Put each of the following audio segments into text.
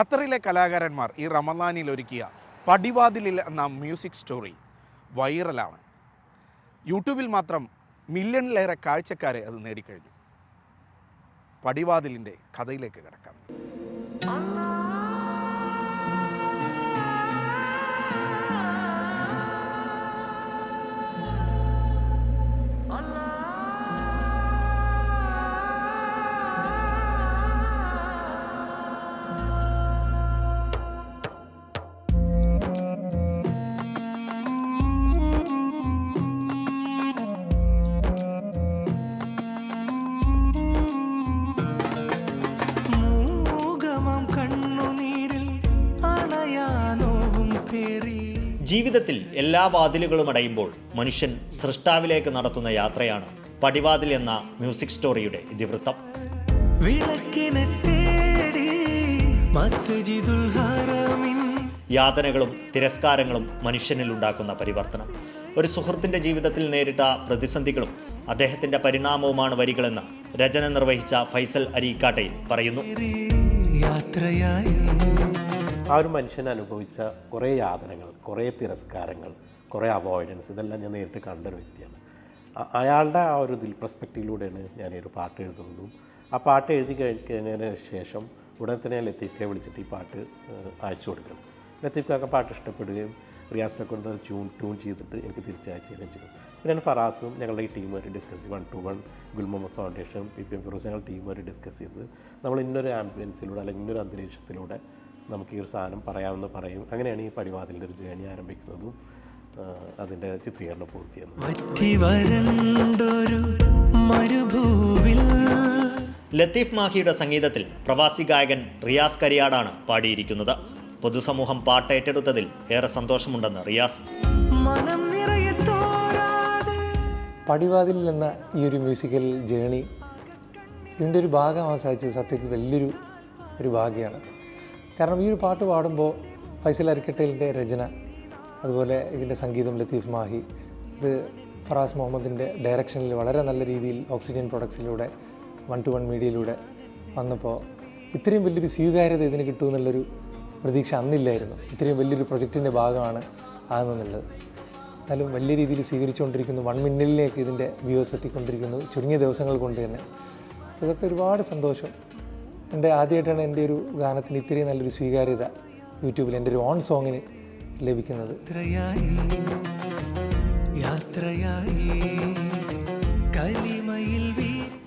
ഖത്തറിലെ കലാകാരന്മാർ ഈ റമദാനിൽ ഒരുക്കിയ പടിവാതിലിൽ എന്ന മ്യൂസിക് സ്റ്റോറി വൈറലാണ് യൂട്യൂബിൽ മാത്രം മില്യണിലേറെ കാഴ്ചക്കാരെ അത് നേടിക്കഴിഞ്ഞു. പടിവാതിലിന്റെ കഥയിലേക്ക് കിടക്കാം. ജീവിതത്തിൽ എല്ലാ വാതിലുകളും അടയുമ്പോൾ മനുഷ്യൻ സൃഷ്ടാവിലേക്ക് നടത്തുന്ന യാത്രയാണ് പടിവാതിൽ എന്ന മ്യൂസിക് സ്റ്റോറിയുടെ ഇതിവൃത്തം. യാതനകളും തിരസ്കാരങ്ങളും മനുഷ്യനിൽ ഉണ്ടാക്കുന്ന പരിവർത്തനം. ഒരു സുഹൃത്തിന്റെ ജീവിതത്തിൽ നേരിട്ട പ്രതിസന്ധികളും അദ്ദേഹത്തിന്റെ പരിണാമവുമാണ് വരികളെന്ന് രചന നിർവഹിച്ച ഫൈസൽ അരീക്കാട്ടയിൽ പറയുന്നു. യാത്രയായി. ആ ഒരു മനുഷ്യൻ അനുഭവിച്ച കുറേ യാതനകൾ കുറേ തിരസ്കാരങ്ങൾ കുറേ അവോയ്ഡൻസ് ഇതെല്ലാം ഞാൻ നേരിട്ട് കണ്ടൊരു വ്യക്തിയാണ്. അയാളുടെ ആ ഒരു ഇതിൽ പെർസ്പെക്റ്റീവിലൂടെയാണ് ഞാൻ ഒരു പാട്ട് എഴുതുന്നത്. ആ പാട്ട് എഴുതി കഴിഞ്ഞതിന് ശേഷം ഉടൻ തന്നെ ഞാൻ ലത്തീഫിയെ വിളിച്ചിട്ട് ഈ പാട്ട് അയച്ചു കൊടുക്കണം. കാക്ക പാട്ട് ഇഷ്ടപ്പെടുകയും റിയാസിനെ കൊണ്ട് ട്യൂൺ ട്യൂൺ ചെയ്തിട്ട് എനിക്ക് തിരിച്ചയച്ചു തരികയും ചെയ്തു പിന്നെ ഫറാസും ഞങ്ങളുടെ ഈ ടീമായിട്ട് ഡിസ്കസ് ചെയ്ത് one two one Gulmuhammad foundation P P M Firoz ഞങ്ങൾ വരെ ഡിസ്കസ് ചെയ്ത് നമ്മൾ ഇന്നൊരു ആംബുലൻസിലൂടെ അല്ലെങ്കിൽ ഇന്നൊരു അന്തരീക്ഷത്തിലൂടെ നമുക്ക് ഈ ഒരു സാധനം പറയാമെന്ന് പറയും. അങ്ങനെയാണ് ഈ പടിവാതിലിന്റെ ഒരു ജേണി ആരംഭിക്കുന്നതും അതിന്റെ ചിത്രീകരണം പൂർത്തിയാകുന്നത്. ലത്തീഫ് മാഹിയുടെ സംഗീതത്തിൽ പ്രവാസി ഗായകൻ റിയാസ് കരിയാടാണ് പാടിയിരിക്കുന്നത്. പൊതുസമൂഹം പാട്ട് ഏറ്റെടുത്തതിൽ ഏറെ സന്തോഷമുണ്ടെന്ന് റിയാസ്. മനം നിറയെ തോരാതെ. പടിവാതിൽ എന്ന ഈ ഒരു മ്യൂസിക്കൽ ജേണി ഇതിന്റെ ഒരു ഭാഗം അവസാനിച്ചത് സത്യത്തിൽ വലിയൊരു ഒരു ഭാഗ്യമാണ്. കാരണം ഈ ഒരു പാട്ട് പാടുമ്പോൾ ഫൈസൽ അരിക്കട്ടലിന്റെ രചന അതുപോലെ ഇതിന്റെ സംഗീതം ലത്തീഫ് മാഹി ഇത് ഫറാസ് മുഹമ്മദിന്റെ ഡയറക്ഷനിൽ വളരെ നല്ല രീതിയിൽ ഓക്സിജൻ പ്രൊഡക്ട്സിലൂടെ വൺ ടു വൺ മീഡിയയിലൂടെ വന്നപ്പോൾ ഇത്രയും വലിയൊരു സ്വീകാര്യത ഇതിന് കിട്ടുമെന്നുള്ളൊരു പ്രതീക്ഷ അന്നില്ലായിരുന്നു. ഇത്രയും വലിയൊരു പ്രൊജക്റ്റിന്റെ ഭാഗമാണ് ആകുന്നുള്ളത് എന്നാലും വലിയ രീതിയിൽ സ്വീകരിച്ചുകൊണ്ടിരിക്കുന്നു വൺ മിന്നലിലേക്ക് ഇതിന്റെ വ്യൂസ് എത്തിക്കൊണ്ടിരിക്കുന്നു ചുരുങ്ങിയ ദിവസങ്ങൾ കൊണ്ട് തന്നെ. അപ്പോൾ ഇതൊക്കെ ഒരുപാട് സന്തോഷം. എന്റെ ആദ്യമായിട്ടാണ് എന്റെ ഒരു ഗാനത്തിന് ഇത്രയും നല്ലൊരു സ്വീകാര്യത യൂട്യൂബിൽ എന്റെ ഒരു ഓൺ സോങ്ങിന് ലഭിക്കുന്നത്.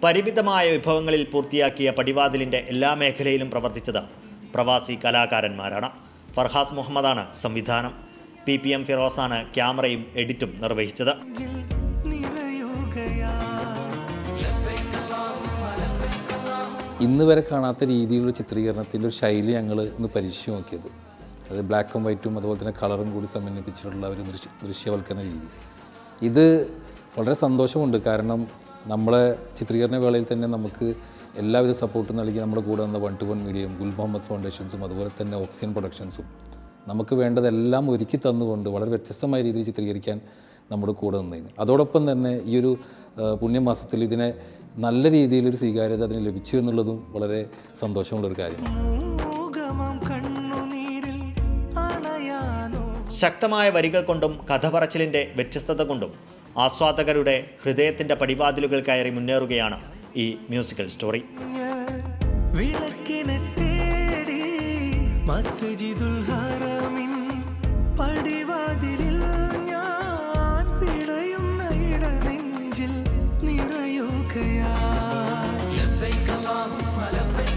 പരിമിതമായ വിഭവങ്ങളിൽ പൂർത്തിയാക്കിയ പടിവാതിലിന്റെ എല്ലാ മേഖലയിലും പ്രവർത്തിച്ചത് പ്രവാസി കലാകാരന്മാരാണ്. ഫർഹാസ് മുഹമ്മദാണ് സംവിധാനം. പി പി എം ഫിറോസാണ് ക്യാമറയും എഡിറ്റും നിർവഹിച്ചത്. നിറയുകയാ ഇന്ന് വരെ കാണാത്ത രീതിയിലുള്ള ചിത്രീകരണത്തിന്റെ ഒരു ശൈലി ഞങ്ങൾ ഇന്ന് പരീക്ഷിച്ച് നോക്കിയത്. അത് ബ്ലാക്ക് ആൻഡ് വൈറ്റും അതുപോലെ തന്നെ കളറും കൂടി സമന്വയിപ്പിച്ചിട്ടുള്ള ഒരു ദൃശ്യ ദൃശ്യവൽക്കരണ രീതി. ഇത് വളരെ സന്തോഷമുണ്ട്. കാരണം നമ്മളെ ചിത്രീകരണ വേളയിൽ തന്നെ നമുക്ക് എല്ലാവിധ സപ്പോർട്ടും നൽകി നമ്മുടെ കൂടെ വന്ന വൺ ടു വൺ മീഡിയയും ഗുൽ മുഹമ്മദ് ഫൗണ്ടേഷൻസും അതുപോലെ തന്നെ ഓക്സിജൻ പ്രൊഡക്ഷൻസും നമുക്ക് വേണ്ടതെല്ലാം ഒരുക്കി തന്നുകൊണ്ട് വളരെ വ്യത്യസ്തമായ രീതിയിൽ ചിത്രീകരിക്കാൻ നമ്മുടെ കൂടെ നിന്നതിന് അതോടൊപ്പം തന്നെ ഈ ഒരു പുണ്യമാസത്തിൽ ഇതിനെ നല്ല രീതിയിലൊരു സ്വീകാര്യത അതിന് ലഭിച്ചു എന്നുള്ളതും വളരെ സന്തോഷമുള്ളൊരു കാര്യമാണ്. ശക്തമായ വരികൾ കൊണ്ടും കഥ പറച്ചിലിന്റെ വ്യത്യസ്തത കൊണ്ടും ആസ്വാദകരുടെ ഹൃദയത്തിന്റെ പടിവാതിലുകൾ കയറി മുന്നേറുകയാണ് ഈ മ്യൂസിക്കൽ സ്റ്റോറി. വിളക്കിനെ നിറയുകയാ. ലബൈക് അല്ലാഹുമ്മ ലബൈക്